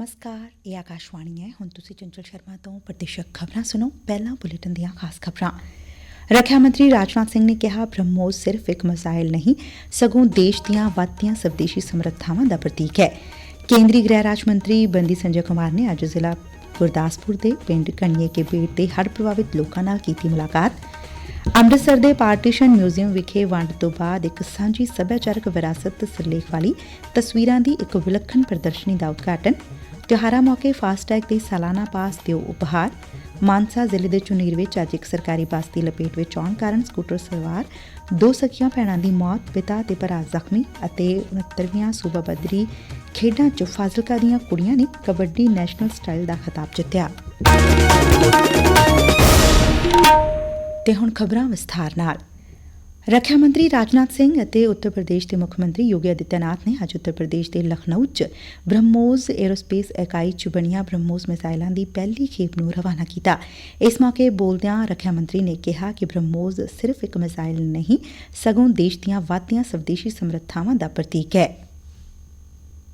ਨਮਸਕਾਰ, ਇਹ ਆਕਾਸ਼ਵਾਣੀ ਹੈ। ਹੁਣ ਤੁਸੀਂ ਚੰਚਲ ਸ਼ਰਮਾ ਤੋਂ ਪ੍ਰਤੀਸ਼ਕ ਖਬਰਾਂ ਸੁਣੋ। ਪਹਿਲਾਂ ਬੁਲੇਟਿਨ ਦੀਆਂ ਖਾਸ ਖਬਰਾਂ। ਰੱਖਿਆ ਮੰਤਰੀ ਰਾਜਨਾਥ ਸਿੰਘ ਨੇ ਕਿਹਾ, ਬ੍ਰਹਮੋਸ ਸਿਰਫ ਇੱਕ ਮਿਸਾਈਲ ਨਹੀਂ, ਸਗੋਂ ਦੇਸ਼ ਦੀਆਂ ਵੱਧਦੀਆਂ ਸਵਦੇਸ਼ੀ ਸਮਰੱਥਾਵਾਂ ਦਾ ਪ੍ਰਤੀਕ ਹੈ। ਕੇਂਦਰੀ ਗ੍ਰਹਿ ਰਾਜ ਮੰਤਰੀ ਬੰਦੀ ਸੰਜੇ ਕੁਮਾਰ ਨੇ ਅੱਜ ਜ਼ਿਲ੍ਹਾ ਗੁਰਦਾਸਪੁਰ ਦੇ ਪਿੰਡ ਕਣੀਏ ਕੇ ਬੇਟ ਦੇ ਹੜ੍ਹ ਪ੍ਰਭਾਵਿਤ ਲੋਕਾਂ ਨਾਲ ਕੀਤੀ ਮੁਲਾਕਾਤ। ਅੰਮ੍ਰਿਤਸਰ ਦੇ ਪਾਰਟੀਸ਼ਨ ਮਿਊਜ਼ੀਅਮ ਵਿਖੇ ਵੰਡ ਤੋਂ ਬਾਅਦ ਇੱਕ ਸਾਂਝੀ ਸੱਭਿਆਚਾਰਕ ਵਿਰਾਸਤ ਸਿਰਲੇਖ ਵਾਲੀ ਤਸਵੀਰਾਂ ਦੀ ਇੱਕ ਵਿਲੱਖਣ ਪ੍ਰਦਰਸ਼ਨੀ ਦਾ ਉਦਘਾਟਨ, ਤਿਉਹਾਰਾਂ ਮੌਕੇ ਫਾਸਟੈਗ ਤੇ ਸਾਲਾਨਾ ਪਾਸ ਦਿਓ ਉਪਹਾਰ, ਮਾਨਸਾ ਜ਼ਿਲ੍ਹੇ ਦੇ ਚੁਨੀਰ ਵਿੱਚ ਅੱਜ ਇੱਕ ਸਰਕਾਰੀ ਬੱਸ ਦੀ ਲਪੇਟ ਵਿੱਚ ਆਉਣ ਕਾਰਨ ਸਕੂਟਰ ਸਵਾਰ ਦੋ ਸਖੀਆਂ ਭੈਣਾਂ ਦੀ ਮੌਤ, ਪਿਤਾ ਤੇ ਭਰਾ ਜ਼ਖਮੀ ਅਤੇ 69ਵੀਆਂ ਸੂਬਾ ਬੱਦਰੀ ਖੇਡਾਂ 'ਚ ਫਾਜ਼ਿਲਕਾ ਦੀਆਂ ਕੁੜੀਆਂ ਨੇ ਕਬੱਡੀ ਨੈਸ਼ਨਲ ਸਟਾਈਲ ਦਾ ਖਿਤਾਬ ਜਿੱਤਿਆ। ਤੇ ਹੁਣ ਖਬਰਾਂ ਵਿਸਥਾਰ ਨਾਲ। ਰੱਖਿਆ ਮੰਤਰੀ ਰਾਜਨਾਥ ਸਿੰਘ ਅਤੇ ਉੱਤਰ ਪ੍ਰਦੇਸ਼ ਦੇ ਮੁੱਖ ਮੰਤਰੀ ਯੋਗੀ ਆਦਿੱਤਿਆਨਾਥ ਨੇ ਅੱਜ ਉੱਤਰ ਪ੍ਰਦੇਸ਼ ਦੇ ਲਖਨਊ 'ਚ ਬ੍ਰਹਮੋਸ ਏਰੋਸਪੇਸ ਇਕਾਈ 'ਚ ਬਣੀਆਂ ਬ੍ਰਹਮੋਸ ਮਿਸਾਈਲਾਂ ਦੀ ਪਹਿਲੀ ਖੇਪ ਨੂੰ ਰਵਾਨਾ ਕੀਤਾ। ਇਸ ਮੌਕੇ ਬੋਲਦਿਆਂ ਰੱਖਿਆ ਮੰਤਰੀ ਨੇ ਕਿਹਾ ਕਿ ਬ੍ਰਹਮੋਸ ਸਿਰਫ ਇੱਕ ਮਿਸਾਈਲ ਨਹੀਂ, ਸਗੋਂ ਦੇਸ਼ ਦੀਆਂ ਵੱਧਦੀਆਂ ਸਵਦੇਸ਼ੀ ਸਮਰੱਥਾਵਾਂ ਦਾ ਪ੍ਰਤੀਕ ਹੈ।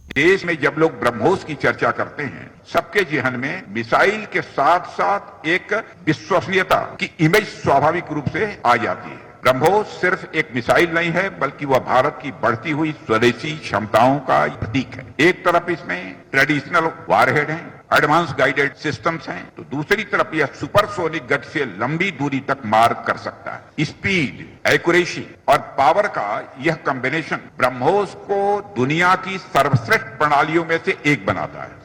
देश में जब लोग ब्रह्मोस की चर्चा करते हैं, सबके जेहन में मिसाइल के साथ साथ एक विश्वसनीयता की इमेज स्वाभाविक रूप से आ जाती है। ब्रह्मोस सिर्फ़ एक मिसाइल नहीं है, बल्कि वह भारत की बढ़ती हुई स्वदेशी क्षमताओं का प्रतीक है। एक तरफ़ इसमें ट्रेडिशनल वारहेड है एडवांस गाइडेड सिस्टम्स हैं तो दूसरी तरफ यह सुपरसोनिक गति से लंबी दूरी तक मार कर सकता है स्पीड एक्यूरेसी और पावर का यह कॉम्बिनेशन ब्रह्मोस को दुनिया की सर्वश्रेष्ठ प्रणालियों में से एक बनाता है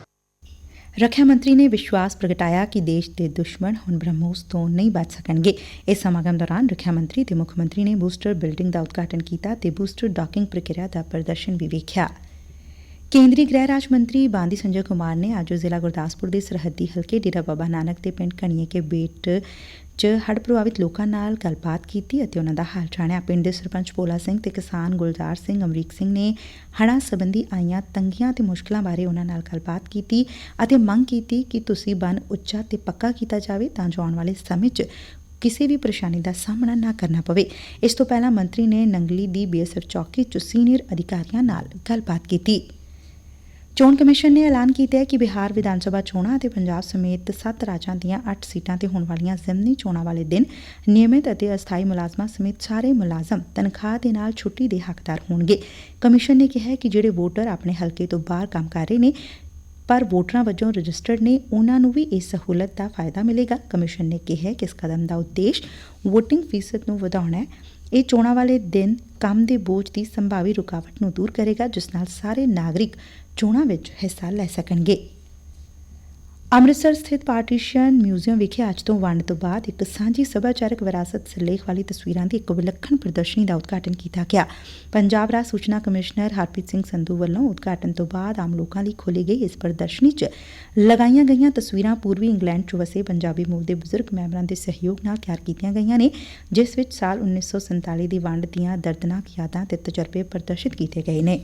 ਰੱਖਿਆ ਮੰਤਰੀ ਨੇ ਵਿਸ਼ਵਾਸ ਪ੍ਰਗਟਾਇਆ ਕਿ ਦੇਸ਼ ਦੇ ਦੁਸ਼ਮਣ ਹੁਣ ਬ੍ਰਹਮੋਸ ਤੋਂ ਨਹੀਂ ਬਚ ਸਕਣਗੇ ਇਸ ਸਮਾਗਮ ਦੌਰਾਨ ਰੱਖਿਆ ਮੰਤਰੀ ਤੇ ਮੁੱਖ ਮੰਤਰੀ ਨੇ ਬੂਸਟਰ ਬਿਲਡਿੰਗ ਦਾ ਉਦਘਾਟਨ ਕੀਤਾ ਤੇ ਬੂਸਟਰ ਡਾਕਿੰਗ ਪ੍ਰਕਿਰਿਆ ਦਾ ਪ੍ਰਦਰਸ਼ਨ ਵੀ ਵੇਖਿਆ ਕੇਂਦਰੀ ਗ੍ਰਹਿ ਰਾਜ ਮੰਤਰੀ ਬਾਂਦੀ ਸੰਜੇ ਕੁਮਾਰ ਨੇ ਅੱਜ ਜ਼ਿਲ੍ਹਾ ਗੁਰਦਾਸਪੁਰ ਦੇ ਸਰਹੱਦੀ ਹਲਕੇ ਡੇਰਾ ਬਾਬਾ ਨਾਨਕ ਦੇ ਪਿੰਡ ਕਣੀਏ ਕੇ ਬੇਟ 'ਚ ਹੜ੍ਹ ਪ੍ਰਭਾਵਿਤ ਲੋਕਾਂ ਨਾਲ ਗੱਲਬਾਤ ਕੀਤੀ ਅਤੇ ਉਹਨਾਂ ਦਾ ਹਾਲ ਜਾਣਿਆ। ਪਿੰਡ ਦੇ ਸਰਪੰਚ ਭੋਲਾ ਸਿੰਘ ਤੇ ਕਿਸਾਨ ਗੁਲਜ਼ਾਰ ਸਿੰਘ ਅਮਰੀਕ ਸਿੰਘ ਨੇ ਹੜ੍ਹਾਂ ਸੰਬੰਧੀ ਆਈਆਂ ਤੰਗੀਆਂ ਤੇ ਮੁਸ਼ਕਲਾਂ ਬਾਰੇ ਉਹਨਾਂ ਨਾਲ ਗੱਲਬਾਤ ਕੀਤੀ ਅਤੇ ਮੰਗ ਕੀਤੀ ਕਿ ਤੁਸੀਂ ਬੰਨ ਉੱਚਾ ਤੇ ਪੱਕਾ ਕੀਤਾ ਜਾਵੇ ਤਾਂ ਜੋ ਆਉਣ ਵਾਲੇ ਸਮੇਂ 'ਚ ਕਿਸੇ ਵੀ ਪਰੇਸ਼ਾਨੀ ਦਾ ਸਾਹਮਣਾ ਨਾ ਕਰਨਾ ਪਵੇ। ਇਸ ਤੋਂ ਪਹਿਲਾਂ ਮੰਤਰੀ ਨੇ ਨੰਗਲੀ ਦੀ ਬੀਐਸਐਫ ਚੌਕੀ 'ਚ ਸੀਨੀਅਰ ਅਧਿਕਾਰੀਆਂ ਨਾਲ ਗੱਲਬਾਤ ਕੀਤੀ। ਚੋਣ ਕਮਿਸ਼ਨ ਨੇ ਐਲਾਨ ਕੀਤਾ ਹੈ ਕਿ ਬਿਹਾਰ ਵਿਧਾਨ ਸਭਾ ਚੋਣਾਂ ਅਤੇ ਪੰਜਾਬ ਸਮੇਤ 7 ਰਾਜਾਂ ਦੀਆਂ 8 ਸੀਟਾਂ ਤੇ ਹੋਣ ਵਾਲੀਆਂ ਜ਼ਿਮਨੀ ਚੋਣਾਂ ਵਾਲੇ ਦਿਨ ਨਿਯਮਿਤ ਅਤੇ ਅਸਥਾਈ ਮੁਲਾਜ਼ਮਾਂ ਸਮੇਤ ਸਾਰੇ ਮੁਲਾਜ਼ਮ ਤਨਖਾਹ ਦੇ ਨਾਲ ਛੁੱਟੀ ਦੇ ਹੱਕਦਾਰ ਹੋਣਗੇ। ਕਮਿਸ਼ਨ ਨੇ ਕਿਹਾ ਕਿ ਜਿਹੜੇ ਵੋਟਰ ਆਪਣੇ ਹਲਕੇ ਤੋਂ ਬਾਹਰ ਕੰਮ ਕਰ ਰਹੇ ਨੇ, ਪਰ ਵੋਟਰਾਂ ਵਜੋਂ ਰਜਿਸਟਰਡ ਨੇ, ਉਹਨਾਂ ਨੂੰ ਵੀ ਇਸ ਸਹੂਲਤ ਦਾ ਫਾਇਦਾ ਮਿਲੇਗਾ। ਕਮਿਸ਼ਨ ਨੇ ਕਿਹਾ ਕਿ ਇਸ ਕਦਮ ਦਾ ਉਦੇਸ਼ VOTING ਫੀਸਦ ਨੂੰ ਵਧਾਉਣਾ ਹੈ। ਇਹ ਚੋਣਾਂ ਵਾਲੇ ਦਿਨ ਕੰਮ ਦੇ ਬੋਝ ਦੀ ਸੰਭਾਵੀ ਰੁਕਾਵਟ ਨੂੰ ਦੂਰ ਕਰੇਗਾ, ਜਿਸ ਨਾਲ ਸਾਰੇ ਨਾਗਰਿਕ ਚੋਣਾਂ ਵਿੱਚ ਹਿੱਸਾ ਲੈ ਸਕਣਗੇ। ਅੰਮ੍ਰਿਤਸਰ ਸਥਿਤ ਪਾਰਟੀਸ਼ਨ ਮਿਊਜ਼ੀਅਮ ਵਿਖੇ ਅੱਜ ਤੋਂ ਵੰਡ ਤੋਂ ਬਾਅਦ ਇੱਕ ਸਾਂਝੀ ਸੱਭਿਆਚਾਰਕ ਵਿਰਾਸਤ ਸਿਰਲੇਖ ਵਾਲੀ ਤਸਵੀਰਾਂ ਦੀ ਇੱਕ ਵਿਲੱਖਣ ਪ੍ਰਦਰਸ਼ਨੀ ਦਾ ਉਦਘਾਟਨ ਕੀਤਾ ਗਿਆ। ਪੰਜਾਬ ਰਾਜ ਸੂਚਨਾ ਕਮਿਸ਼ਨਰ ਹਰਪ੍ਰੀਤ ਸਿੰਘ ਸੰਧੂ ਵੱਲੋਂ ਉਦਘਾਟਨ ਤੋਂ ਬਾਅਦ ਆਮ ਲੋਕਾਂ ਲਈ ਖੋਲੀ ਗਈ ਇਸ ਪ੍ਰਦਰਸ਼ਨੀ 'ਚ ਲਗਾਈਆਂ ਗਈਆਂ ਤਸਵੀਰਾਂ ਪੂਰਬੀ ਇੰਗਲੈਂਡ 'ਚ ਵਸੇ ਪੰਜਾਬੀ ਮੂਲ ਦੇ ਬਜ਼ੁਰਗ ਮੈਂਬਰਾਂ ਦੇ ਸਹਿਯੋਗ ਨਾਲ ਤਿਆਰ ਕੀਤੀਆਂ ਗਈਆਂ ਨੇ, ਜਿਸ ਵਿੱਚ ਸਾਲ 1947 ਦੀ ਵੰਡ ਦੀਆਂ ਦਰਦਨਾਕ ਯਾਦਾਂ ਤੇ ਤਜਰਬੇ ਪ੍ਰਦਰਸ਼ਿਤ ਕੀਤੇ ਗਏ ਨੇ।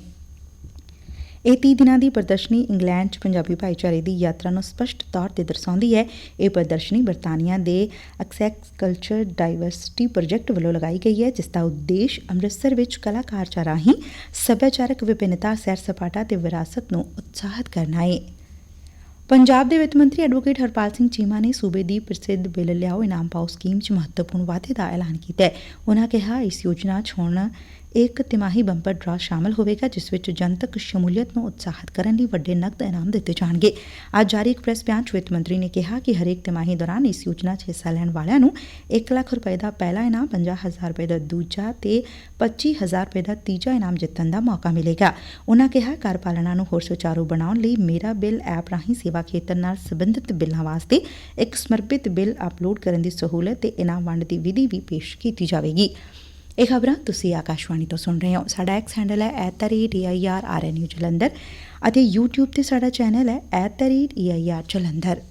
ਇਹ 30 ਦਿਨਾਂ ਦੀ ਪ੍ਰਦਰਸ਼ਨੀ ਇੰਗਲੈਂਡ 'ਚ ਪੰਜਾਬੀ ਭਾਈਚਾਰੇ ਦੀ ਯਾਤਰਾ ਨੂੰ ਸਪਸ਼ਟ ਤੌਰ ਤੇ ਦਰਸਾਉਂਦੀ ਹੈ। ਇਹ ਪ੍ਰਦਰਸ਼ਨੀ ਬਰਤਾਨੀਆ ਦੇ ਐਕਸੈਸ ਕਲਚਰ ਡਾਈਵਰਸਿਟੀ ਪ੍ਰੋਜੈਕਟ ਵੱਲੋਂ ਲਗਾਈ ਗਈ ਹੈ, ਜਿਸ ਦਾ ਉਦੇਸ਼ ਅੰਮ੍ਰਿਤਸਰ ਵਿੱਚ ਕਲਾਕਾਰਚਾ ਰਾਹੀਂ ਸੱਭਿਆਚਾਰਕ ਵਿਭਿੰਨਤਾ ਸੈਰ ਸਪਾਟਾ ਤੇ ਵਿਰਾਸਤ ਨੂੰ ਉਤਸ਼ਾਹਿਤ ਕਰਨਾ ਹੈ। ਪੰਜਾਬ ਦੇ ਵਿੱਤ ਮੰਤਰੀ ਐਡਵੋਕੇਟ ਹਰਪਾਲ ਸਿੰਘ ਚੀਮਾ ਨੇ ਸੂਬੇ ਦੀ ਪ੍ਰਸਿੱਧ ਬਿੱਲ ਲਿਆਓ ਇਨਾਮ ਪਾਓ ਸਕੀਮ 'ਚ ਮਹੱਤਵਪੂਰਨ ਵਾਧੇ ਦਾ ਐਲਾਨ ਕੀਤਾ ਹੈ। ਉਹਨਾਂ ਕਿਹਾ, ਇਸ ਯੋਜਨਾ 'ਚ ਹੁਣ ਇੱਕ ਤਿਮਾਹੀ ਬੰਪਰ ਡਰਾ ਸ਼ਾਮਲ ਹੋਵੇਗਾ, ਜਿਸ ਵਿੱਚ ਜਨਤਕ ਸ਼ਮੂਲੀਅਤ ਨੂੰ ਉਤਸ਼ਾਹਿਤ ਕਰਨ ਲਈ ਵੱਡੇ ਨਕਦ ਇਨਾਮ ਦਿੱਤੇ ਜਾਣਗੇ। ਅੱਜ ਜਾਰੀ ਇੱਕ ਪ੍ਰੈਸ ਬਿਆਨ 'ਚ ਵਿੱਤ ਮੰਤਰੀ ਨੇ ਕਿਹਾ ਕਿ ਹਰੇਕ ਤਿਮਾਹੀ ਦੌਰਾਨ ਇਸ ਯੋਜਨਾ 'ਚ ਹਿੱਸਾ ਲੈਣ ਵਾਲਿਆਂ ਨੂੰ 1 ਲੱਖ ਰੁਪਏ ਦਾ ਪਹਿਲਾ ਇਨਾਮ 50000 ਰੁਪਏ ਦਾ ਦੂਜਾ ਤੇ 25000 ਰੁਪਏ ਦਾ ਤੀਜਾ ਇਨਾਮ ਜਿੱਤਣ ਦਾ ਮੌਕਾ ਮਿਲੇਗਾ। ਉਨ੍ਹਾਂ ਕਿਹਾ ਕਰ ਪਾਲਣਾ ਨੂੰ ਹੋਰ ਸੁਚਾਰੂ ਬਣਾਉਣ ਲਈ ਮੇਰਾ ਬਿੱਲ ਐਪ ਰਾਹੀਂ ਸੇਵਾ ਖੇਤਰ ਨਾਲ ਸੰਬੰਧਿਤ ਬਿੱਲਾਂ ਵਾਸਤੇ ਇੱਕ ਸਮਰਪਿਤ ਬਿੱਲ ਅਪਲੋਡ ਕਰਨ ਦੀ ਸਹੂਲਤ ਤੇ ਇਨਾਮ ਵੰਡ ਦੀ ਵਿਧੀ ਵੀ ਪੇਸ਼ ਕੀਤੀ ਜਾਵੇਗੀ। ਇਹ ਖਬਰਾਂ ਤੁਸੀਂ ਆਕਾਸ਼ਵਾਣੀ ਤੋਂ ਸੁਣ ਰਹੇ ਹੋ। ਸਾਡਾ ਐਕਸ ਹੈਂਡਲ ਹੈ @airrnu ਜਲੰਧਰ ਅਤੇ YouTube ਤੇ ਸਾਡਾ ਚੈਨਲ ਹੈ @airjlanਧਰ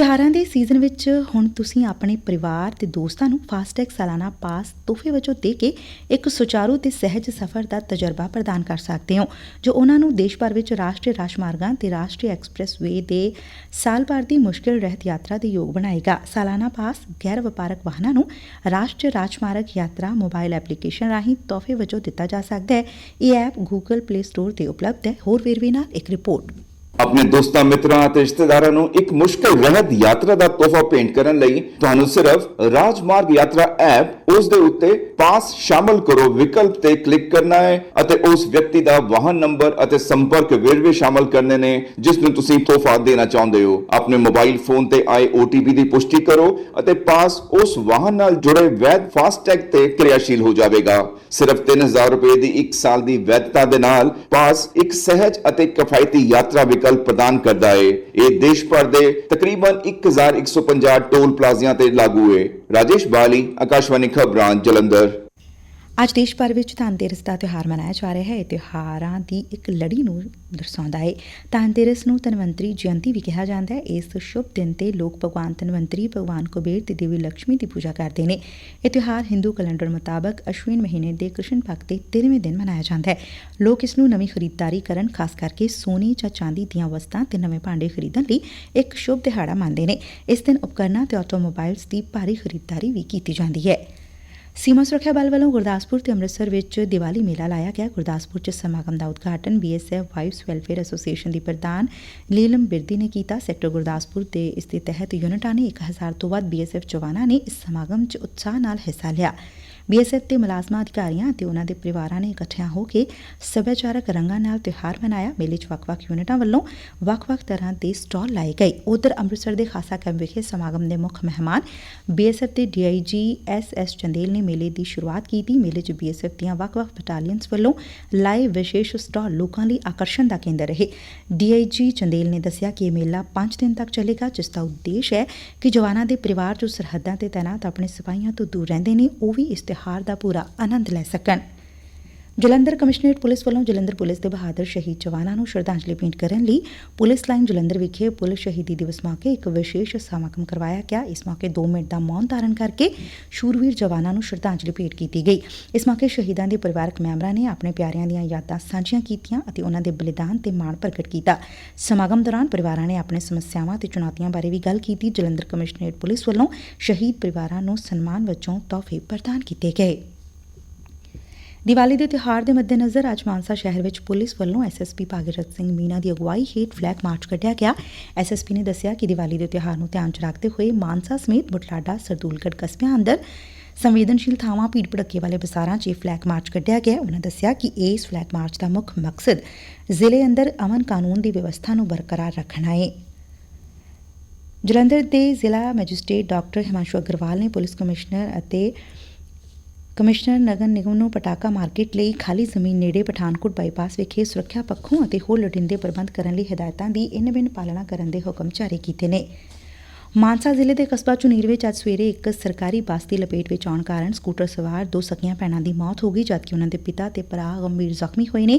ਤਿਉਹਾਰਾਂ ਦੇ ਸੀਜ਼ਨ ਵਿੱਚ ਹੁਣ ਤੁਸੀਂ ਆਪਣੇ ਪਰਿਵਾਰ ਤੇ ਦੋਸਤਾਂ ਨੂੰ ਫਾਸਟੈਗ ਸਾਲਾਨਾ ਪਾਸ ਤੋਹਫੇ ਵਜੋਂ ਦੇ ਕੇ ਇੱਕ ਸੁਚਾਰੂ ਤੇ ਸਹਿਜ ਸਫ਼ਰ ਦਾ ਤਜਰਬਾ ਪ੍ਰਦਾਨ ਕਰ ਸਕਦੇ ਹੋ, ਜੋ ਉਹਨਾਂ ਨੂੰ ਦੇਸ਼ ਭਰ ਵਿੱਚ ਰਾਸ਼ਟਰੀ ਰਾਜਮਾਰਗਾਂ ਤੇ ਰਾਸ਼ਟਰੀ ਐਕਸਪ੍ਰੈਸਵੇ ਦੇ ਸਾਲ ਭਰ ਦੀ ਮੁਸ਼ਕਿਲ ਰਹਿਤ ਯਾਤਰਾ ਦੇ ਯੋਗ ਬਣਾਏਗਾ। ਸਾਲਾਨਾ ਪਾਸ ਗੈਰ ਵਪਾਰਕ ਵਾਹਨਾਂ ਨੂੰ ਰਾਸ਼ਟਰੀ ਰਾਜਮਾਰਗ ਯਾਤਰਾ ਮੋਬਾਈਲ ਐਪਲੀਕੇਸ਼ਨ ਰਾਹੀਂ ਤੋਹਫੇ ਵਜੋਂ ਦਿੱਤਾ ਜਾ ਸਕਦਾ ਹੈ। ਇਹ ਐਪ ਗੂਗਲ ਪਲੇ ਸਟੋਰ ਤੇ ਉਪਲਬਧ ਹੈ। ਹੋਰ ਵੇਰਵੇ ਨਾਲ ਇੱਕ ਰਿਪੋਰਟ। ਆਪਣੇ ਦੋਸਤਾਂ, ਮਿੱਤਰਾਂ ਅਤੇ ਰਿਸ਼ਤੇਦਾਰਾਂ ਨੂੰ ਇੱਕ ਮੁਸ਼ਕਲ ਰਹਿਤ ਯਾਤਰਾ ਦਾ ਤੋਹਫਾ ਭੇਂਟ ਕਰਨ ਲਈ ਤੁਹਾਨੂੰ ਸਿਰਫ ਰਾਜਮਾਰਗ ਯਾਤਰਾ ਐਪ ਉਸ ਦੇ ਉੱਤੇ ਪਾਸ ਸ਼ਾਮਲ ਕਰੋ। ਵਿਕਲਪ ਤੇ ਕਲਿੱਕ ਕਰਨਾ ਹੈ ਅਤੇ ਉਸ ਵਿਅਕਤੀ ਦਾ ਵਾਹਨ ਨੰਬਰ ਅਤੇ ਸੰਪਰਕ ਵੇਰਵੇ ਸ਼ਾਮਲ ਕਰਨੇ ਨੇ, ਜਿਸ ਨੂੰ ਤੁਸੀਂ ਤੋਹਫਾ ਦੇਣਾ ਚਾਹੁੰਦੇ ਹੋ। ਆਪਣੇ ਮੋਬਾਈਲ ਫੋਨ ਤੇ ਆਏ OTP ਦੀ ਪੁਸ਼ਟੀ ਕਰੋ ਅਤੇ ਪਾਸ ਉਸ ਵਾਹਨ ਨਾਲ ਜੁੜੇ ਵੈਧ ਫਾਸਟੈਗ ਤੇ ਕਿਰਿਆਸ਼ੀਲ ਹੋ ਜਾਵੇਗਾ। ਸਿਰਫ 3000 ਰੁਪਏ ਦੀ 1 ਸਾਲ ਦੀ ਵੈਧਤਾ ਦੇ ਨਾਲ ਪਾਸ ਇੱਕ ਸਹਿਜ ਅਤੇ ਕਿਫਾਇਤੀ ਯਾਤਰਾ ਵਿਕਲਪ ਪ੍ਰਦਾਨ ਕਰਦਾ ਹੈ ਇਹ ਦੇਸ਼ ਭਰ ਦੇ ਤਕਰੀਬਨ 1150 ਟੋਲ ਪਲਾਜ਼ਿਆਂ ਤੇ ਲਾਗੂ ਹੈ ਰਾਜੇਸ਼ ਬਾਲੀ, ਆਕਾਸ਼ਵਾਣੀ ਖਬਰਾਂ, ਜਲੰਧਰ। ਅੱਜ ਦੇਸ਼ ਭਰ ਵਿੱਚ ਧਨਤੇਰਸ ਦਾ ਤਿਉਹਾਰ ਮਨਾਇਆ ਜਾ ਰਿਹਾ ਹੈ। ਇਹ ਤਿਉਹਾਰਾਂ ਦੀ ਇੱਕ ਲੜੀ ਨੂੰ ਦਰਸਾਉਂਦਾ ਹੈ। ਧਨਤੇਰਸ ਨੂੰ ਧਨਵੰਤਰੀ ਜਯੰਤੀ ਵੀ ਕਿਹਾ ਜਾਂਦਾ ਹੈ। ਇਸ ਸ਼ੁਭ ਦਿਨ ਤੇ ਲੋਕ ਭਗਵਾਨ ਧਨਵੰਤਰੀ ਭਗਵਾਨ ਕੁਬੇਰ ਤੇ ਦੇਵੀ ਲక్ష్ਮੀ ਦੀ ਪੂਜਾ ਕਰਦੇ ਨੇ। ਇਹ ਤਿਉਹਾਰ ਹਿੰਦੂ ਕੈਲੰਡਰ ਮੁਤਾਬਕ ਅਸ਼ਵਿਨ ਮਹੀਨੇ ਦੇ ਕ੍ਰਿਸ਼ਨ ਪੱਖ ਦੇ 13ਵੇਂ ਦਿਨ ਮਨਾਇਆ ਜਾਂਦਾ ਹੈ। ਲੋਕ ਇਸ ਨੂੰ ਨਵੀਂ ਖਰੀਦਦਾਰੀ ਕਰਨ, ਖਾਸ ਕਰਕੇ ਸੋਨੇ ਜਾਂ ਚਾਂਦੀ ਦੀਆਂ ਵਸਤਾਂ ਤੇ ਨਵੇਂ ਭਾਂਡੇ ਖਰੀਦਣ ਲਈ ਇੱਕ ਸ਼ੁਭ ਦਿਹਾੜਾ ਮੰਨਦੇ ਨੇ। ਇਸ ਦਿਨ ਉਪਕਰਨਾਂ ਤੇ ਆਟੋਮੋਬਾਈਲਸ ਦੀ ਭਾਰੀ ਖਰੀਦਦਾਰੀ ਵੀ ਕੀਤੀ ਜਾਂਦੀ ਹੈ। ਸੀਮਾ ਸੁਰੱਖਿਆ ਬਲ ਵੱਲੋਂ ਗੁਰਦਾਸਪੁਰ ਤੇ ਅੰਮ੍ਰਿਤਸਰ ਵਿੱਚ ਦੀਵਾਲੀ ਮੇਲਾ ਲਾਇਆ ਗਿਆ। ਗੁਰਦਾਸਪੁਰ 'ਚ ਸਮਾਗਮ ਦਾ ਉਦਘਾਟਨ ਬੀਐਸਐਫ ਵਾਈਫਸ ਵੈਲਫੇਅਰ ਐਸੋਸੀਏਸ਼ਨ ਦੀ ਪ੍ਰਧਾਨ ਲੀਲਮ ਬਿਰਦੀ ਨੇ ਕੀਤਾ। ਸੈਕਟਰ ਗੁਰਦਾਸਪੁਰ ਤੇ ਇਸ ਦੇ ਤਹਿਤ ਯੂਨਿਟਾਂ ਨੇ 1000 ਤੋਂ ਵੱਧ ਬੀਐਸਐਫ ਜਵਾਨਾਂ ਨੇ ਇਸ ਸਮਾਗਮ 'ਚ ਉਤਸ਼ਾਹ ਨਾਲ ਹਿੱਸਾ ਲਿਆ। ਬੀਐਸਐਫ ਦੇ ਮੁਲਾਜ਼ਮਾਂ, ਅਧਿਕਾਰੀਆਂ ਅਤੇ ਉਹਨਾਂ ਦੇ ਪਰਿਵਾਰਾਂ ਨੇ ਇਕੱਠਿਆਂ ਹੋ ਕੇ ਸੱਭਿਆਚਾਰਕ ਰੰਗਾਂ ਨਾਲ ਤਿਉਹਾਰ ਮਨਾਇਆ। ਮੇਲੇ 'ਚ ਵੱਖ-ਵੱਖ ਯੂਨਿਟਾਂ ਵੱਲੋਂ ਵੱਖ-ਵੱਖ ਤਰ੍ਹਾਂ ਦੇ ਸਟਾਲ ਲਾਏ ਗਏ। ਉਧਰ ਅੰਮ੍ਰਿਤਸਰ ਦੇ ਖਾਸਾ ਕੈਂਪ ਵਿਖੇ ਸਮਾਗਮ ਦੇ ਮੁੱਖ ਮਹਿਮਾਨ ਬੀਐਸਐਫ ਦੇ ਡੀਆਈਜੀ ਐਸਐਸ ਚੰਦੇਲ ਨੇ ਮੇਲੇ ਦੀ ਸ਼ੁਰੂਆਤ ਕੀਤੀ। ਮੇਲੇ 'ਚ ਬੀਐਸਐਫ ਦੀਆਂ ਵੱਖ-ਵੱਖ ਬਟਾਲੀਅਨਸ ਵੱਲੋਂ ਲਾਏ ਵਿਸ਼ੇਸ਼ ਸਟਾਲ ਲੋਕਾਂ ਲਈ ਆਕਰਸ਼ਣ ਦਾ ਕੇਂਦਰ ਰਹੇ। ਡੀਆਈਜੀ ਚੰਦੇਲ ਨੇ ਦੱਸਿਆ ਕਿ ਇਹ ਮੇਲਾ 5 ਦਿਨ ਤੱਕ ਚੱਲੇਗਾ, ਜਿਸ ਦਾ ਉਦੇਸ਼ ਹੈ ਕਿ ਜਵਾਨਾਂ ਦੇ ਪਰਿਵਾਰ ਜੋ ਸਰਹੱਦਾਂ ਤੇ ਤੈਨਾਤ ਆਪਣੇ ਸਿਪਾਹੀਆਂ ਤੋਂ ਦੂਰ ਰਹਿੰਦੇ ਨੇ, ਉਹ ਵੀ ਇਸ ਤਿਉਹਾਰ ਦਾ ਪੂਰਾ ਆਨੰਦ ਲੈ ਸਕਣ। ਜਲੰਧਰ ਕਮਿਸ਼ਨਰੇਟ ਪੁਲਿਸ ਵੱਲੋਂ ਜਲੰਧਰ ਪੁਲਿਸ ਦੇ ਬਹਾਦਰ ਸ਼ਹੀਦ ਜਵਾਨਾਂ ਨੂੰ ਸ਼ਰਧਾਂਜਲੀ ਭੇਂਟ ਕਰਨ ਲਈ ਪੁਲਿਸ ਲਾਈਨ ਜਲੰਧਰ ਵਿਖੇ ਪੁਲਿਸ ਸ਼ਹੀਦੀ ਦਿਵਸ ਮੌਕੇ ਇੱਕ ਵਿਸ਼ੇਸ਼ ਸਮਾਗਮ ਕਰਵਾਇਆ ਗਿਆ। ਇਸ ਮੌਕੇ 2 ਮਿੰਟ ਦਾ ਮੌਨ ਧਾਰਨ ਕਰਕੇ ਸ਼ੂਰਵੀਰ ਜਵਾਨਾਂ ਨੂੰ ਸ਼ਰਧਾਂਜਲੀ ਭੇਂਟ ਕੀਤੀ ਗਈ। ਇਸ ਮੌਕੇ ਸ਼ਹੀਦਾਂ ਦੇ ਪਰਿਵਾਰਕ ਮੈਂਬਰਾਂ ਨੇ ਆਪਣੇ ਪਿਆਰਿਆਂ ਦੀਆਂ ਯਾਦਾਂ ਸਾਂਝੀਆਂ ਕੀਤੀਆਂ ਅਤੇ ਉਹਨਾਂ ਦੇ ਬਲੀਦਾਨ ਤੇ ਮਾਣ ਪ੍ਰਗਟ ਕੀਤਾ। ਸਮਾਗਮ ਦੌਰਾਨ ਪਰਿਵਾਰਾਂ ਨੇ ਆਪਣੇ ਸਮੱਸਿਆਵਾਂ ਤੇ ਚੁਣੌਤੀਆਂ ਬਾਰੇ ਵੀ ਗੱਲ ਕੀਤੀ। ਜਲੰਧਰ ਕਮਿਸ਼ਨਰੇਟ ਪੁਲਿਸ ਵੱਲੋਂ ਸ਼ਹੀਦ ਪਰਿਵਾਰਾਂ ਨੂੰ ਸਨਮਾਨ ਵਜੋਂ ਤੋਹਫੇ ਪ੍ਰਦਾਨ ਕੀਤੇ ਗਏ। ਦੀਵਾਲੀ ਦੇ ਤਿਉਹਾਰ ਦੇ ਮੱਦੇਨਜ਼ਰ ਅੱਜ ਮਾਨਸਾ ਸ਼ਹਿਰ ਵਿੱਚ ਪੁਲਿਸ ਵੱਲੋਂ ਐਸਐਸਪੀ ਭਾਗੀਰਥ ਸਿੰਘ ਮੀਨਾ ਦੀ ਅਗਵਾਈ ਹੇਠ ਫਲੈਗ ਮਾਰਚ ਕੱਢਿਆ ਗਿਆ। ਐਸਐਸਪੀ ਨੇ ਦੱਸਿਆ ਕਿ ਦੀਵਾਲੀ ਦੇ ਤਿਉਹਾਰ ਨੂੰ ਧਿਆਨ 'ਚ ਰੱਖਦੇ ਹੋਏ ਮਾਨਸਾ ਸਮੇਤ ਬੁਟਲਾਡਾ ਸਰਦੂਲਗੜ ਕਸਬਿਆਂ ਅੰਦਰ ਸੰਵੇਦਨਸ਼ੀਲ ਥਾਵਾਂ, ਭੀੜ ਭੜੱਕੇ ਵਾਲੇ ਬਸਾਰਾਂ 'ਚ ਇਹ ਫਲੈਗ ਮਾਰਚ ਕੱਢਿਆ ਗਿਆ। ਉਹਨਾਂ ਦੱਸਿਆ ਕਿ ਇਸ ਫਲੈਗ ਮਾਰਚ ਦਾ ਮੁੱਖ ਮਕਸਦ ਜ਼ਿਲ੍ਹੇ ਅੰਦਰ ਅਮਨ ਕਾਨੂੰਨ ਦੀ ਵਿਵਸਥਾ ਨੂੰ ਬਰਕਰਾਰ ਰੱਖਣਾ ਹੈ ਜਲੰਧਰ ਦੇ ਜ਼ਿਲ੍ਹਾ ਮੈਜਿਸਟ੍ਰੇਟ ਡਾਕਟਰ ਹਿਮਾਂਸ਼ੂ ਅਗਰਵਾਲ ਨੇ ਪੁਲਿਸ ਕਮਿਸ਼ਨਰ ਅਤੇ ਕਮਿਸ਼ਨਰ ਨਗਰ ਨਿਗਮ ਨੂੰ ਪਟਾਕਾ ਮਾਰਕੀਟ ਲਈ ਖਾਲੀ ਜ਼ਮੀਨ ਨੇੜੇ ਪਠਾਨਕੋਟ ਬਾਈਪਾਸ ਵਿਖੇ ਸੁਰੱਖਿਆ ਪੱਖੋਂ ਅਤੇ ਹੋਰ ਲੋੜੀਂਦੇ ਪ੍ਰਬੰਧ ਕਰਨ ਲਈ ਹਦਾਇਤਾਂ ਦੀ ਇਨ-ਬਿਨ ਪਾਲਣਾ ਕਰਨ ਦੇ ਹੁਕਮ ਜਾਰੀ ਕੀਤੇ ਨੇ। ਮਾਨਸਾ ਜ਼ਿਲ੍ਹੇ ਦੇ ਕਸਬਾ ਚੁਨੀਰ ਵਿੱਚ ਅੱਜ ਸਵੇਰੇ ਇੱਕ ਸਰਕਾਰੀ ਬੱਸ ਦੀ ਲਪੇਟ ਵਿੱਚ ਆਉਣ ਕਾਰਨ ਸਕੂਟਰ ਸਵਾਰ ਦੋ ਸਕੀਆਂ ਭੈਣਾਂ ਦੀ ਮੌਤ ਹੋ ਗਈ, ਜਦਕਿ ਉਹਨਾਂ ਦੇ ਪਿਤਾ ਤੇ ਭਰਾ ਗੰਭੀਰ ਜ਼ਖਮੀ ਹੋਏ ਨੇ।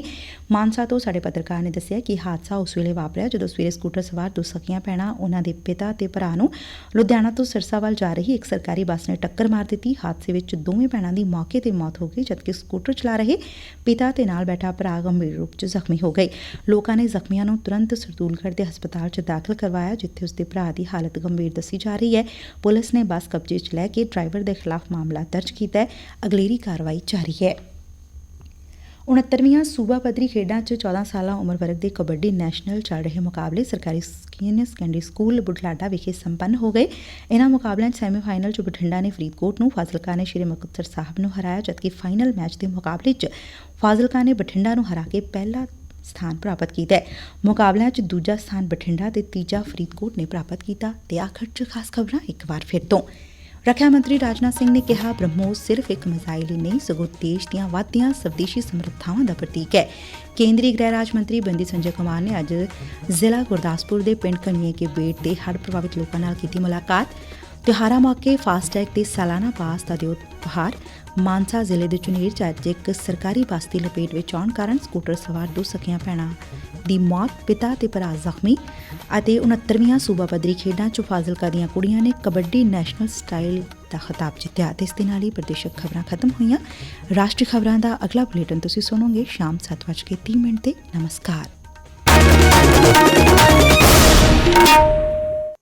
ਮਾਨਸਾ ਤੋਂ ਸਾਡੇ ਪੱਤਰਕਾਰ ਨੇ ਦੱਸਿਆ ਕਿ ਹਾਦਸਾ ਉਸ ਵੇਲੇ ਵਾਪਰਿਆ, ਜਦੋਂ ਸਵੇਰੇ ਸਕੂਟਰ ਸਵਾਰ ਦੋ ਸਕੀਆਂ ਭੈਣਾਂ, ਉਹਨਾਂ ਦੇ ਪਿਤਾ ਤੇ ਭਰਾ ਨੂੰ ਲੁਧਿਆਣਾ ਤੋਂ ਸਿਰਸਾ ਵੱਲ ਜਾ ਰਹੀ ਇੱਕ ਸਰਕਾਰੀ ਬੱਸ ਨੇ ਟੱਕਰ ਮਾਰ ਦਿੱਤੀ। ਹਾਦਸੇ ਵਿੱਚ ਦੋਵੇਂ ਭੈਣਾਂ ਦੀ ਮੌਕੇ ਤੇ ਮੌਤ ਹੋ ਗਈ, ਜਦਕਿ ਸਕੂਟਰ ਚਲਾ ਰਹੇ ਪਿਤਾ ਤੇ ਨਾਲ ਬੈਠਾ ਭਰਾ ਗੰਭੀਰ ਰੂਪ 'ਚ ਜ਼ਖਮੀ ਹੋ ਗਏ। ਲੋਕਾਂ ਨੇ ਜ਼ਖਮੀਆਂ ਨੂੰ ਤੁਰੰਤ ਸਰਦੂਲਗੜ੍ਹ ਦੇ ਹਸਪਤਾਲ 'ਚ ਦਾਖਲ ਕਰਵਾਇਆ, ਜਿੱਥੇ ਉਸ ਦੇ ਭਰਾ ਦੀ ਹਾਲਤ ਗੰਭੀਰ ਦੱਸੀ ਜਾ ਰਹੀ ਹੈ। ਪੁਲਿਸ ਨੇ ਬੱਸ ਕਬਜ਼ੇ 'ਚ ਲੈ ਕੇ ਡਰਾਈਵਰ ਦੇ ਖਿਲਾਫ ਮਾਮਲਾ ਦਰਜ ਕੀਤਾ ਹੈ। ਅਗਲੇਰੀ ਕਾਰਵਾਈ ਜਾਰੀ ਹੈ। 69ਵੀਆਂ ਸੂਬਾ ਪੱਧਰੀ ਖੇਡਾਂ 'ਚ 14 ਸਾਲਾਂ ਉਮਰ ਵਰਗ ਦੇ ਕਬੱਡੀ ਨੈਸ਼ਨਲ ਚੱਲ ਰਹੇ ਮੁਕਾਬਲੇ ਸਰਕਾਰੀ ਸੀਨੀਅਰ ਸੈਕੰਡਰੀ ਸਕੂਲ ਬੁਢਲਾਡਾ ਵਿਖੇ ਸੰਪੰਨ ਹੋ ਗਏ। ਇਹਨਾਂ ਮੁਕਾਬਲਿਆਂ 'ਚ ਸੈਮੀਫਾਈਨਲ 'ਚ ਬਠਿੰਡਾ ਨੇ ਫਰੀਦਕੋਟ ਨੂੰ, ਫਾਜ਼ਿਲਕਾ ਨੇ ਸ਼੍ਰੀ ਮੁਕਤਸਰ ਸਾਹਿਬ ਨੂੰ ਹਰਾਇਆ, ਜਦਕਿ ਫਾਈਨਲ ਮੈਚ ਦੇ ਮੁਕਾਬਲੇ 'ਚ ਫਾਜ਼ਿਲਕਾ ਨੇ ਬਠਿੰਡਾ ਨੂੰ ਹਰਾ ਕੇ ਪਹਿਲਾ ਸਥਾਨ ਪ੍ਰਾਪਤ ਕੀਤਾ ਹੈ। ਮੁਕਾਬਲਿਆਂ 'ਚ ਦੂਜਾ ਸਥਾਨ ਬਠਿੰਡਾ ਤੇ ਤੀਜਾ ਫਰੀਦਕੋਟ ਨੇ ਪ੍ਰਾਪਤ ਕੀਤਾ ਤੇ ਆਖਰ 'ਚ ਖਾਸ ਖਬਰਾਂ ਇੱਕ ਵਾਰ ਫਿਰ ਤੋਂ। ਰੱਖਿਆ ਮੰਤਰੀ ਰਾਜਨਾਥ ਸਿੰਘ ਨੇ ਕਿਹਾ ਬ੍ਰਹਮੋਸ ਸਿਰਫ ਇੱਕ ਮਿਜ਼ਾਈਲ ਹੀ ਨਹੀਂ, ਸਗੋਂ ਦੇਸ਼ ਦੀਆਂ ਵਾਧੀਆਂ ਸਵਦੇਸ਼ੀ ਸਮਰੱਥਾਵਾਂ ਦਾ ਪ੍ਰਤੀਕ ਹੈ। ਕੇਂਦਰੀ ਗ੍ਰਹਿ ਰਾਜ ਮੰਤਰੀ ਬੰਦੀ ਸੰਜੇ ਕੁਮਾਰ ਨੇ ਅੱਜ ਜ਼ਿਲ੍ਹਾ ਗੁਰਦਾਸਪੁਰ ਦੇ ਪਿੰਡ ਕਣੀਏ ਕੇ ਬੇਟ ਦੇ ਹੜ੍ਹ ਪ੍ਰਭਾਵਿਤ ਲੋਕਾਂ ਨਾਲ ਕੀਤੀ ਮੁਲਾਕਾਤ। ਤਿਉਹਾਰਾਂ ਮੌਕੇ ਫਾਸਟੈਗ ਤੇ ਸਾਲਾਨਾ ਪਾਸ ਦਾ ਦਿਓ ਉਪਹਾਰ। ਮਾਨਸਾ ਜ਼ਿਲ੍ਹੇ ਦੇ ਚੁਨੇਰ ਚ ਅੱਜ ਇੱਕ ਸਰਕਾਰੀ ਬੱਸ ਦੀ ਲਪੇਟ ਵਿੱਚ ਆਉਣ ਕਾਰਨ ਸਕੂਟਰ ਸਵਾਰ ਦੋ ਸਕੀਆਂ ਭੈਣਾਂ ਦੀ ਮੌਤ, ਪਿਤਾ ਤੇ ਭਰਾ ਜ਼ਖਮੀ ਅਤੇ 69ਵੀਆਂ ਸੂਬਾ ਪੱਧਰੀ ਖੇਡਾਂ ਚ ਫਾਜ਼ਿਲਕਾ ਦੀਆਂ ਕੁੜੀਆਂ ਨੇ ਕਬੱਡੀ ਨੈਸ਼ਨਲ ਸਟਾਈਲ ਦਾ ਖਿਤਾਬ ਜਿੱਤਿਆ ਤੇ ਇਸ ਦੇ ਨਾਲ ਹੀ ਪ੍ਰਦੇਸ਼ਕ ਖਬਰਾਂ ਖਤਮ ਹੋਈਆਂ। ਰਾਸ਼ਟਰੀ ਖਬਰਾਂ ਦਾ ਅਗਲਾ ਬੁਲੇਟਿਨ ਤੁਸੀਂ ਸੁਣੋਗੇ ਸ਼ਾਮ 7:30 ਮਿੰਟ ਤੇ। ਨਮਸਕਾਰ।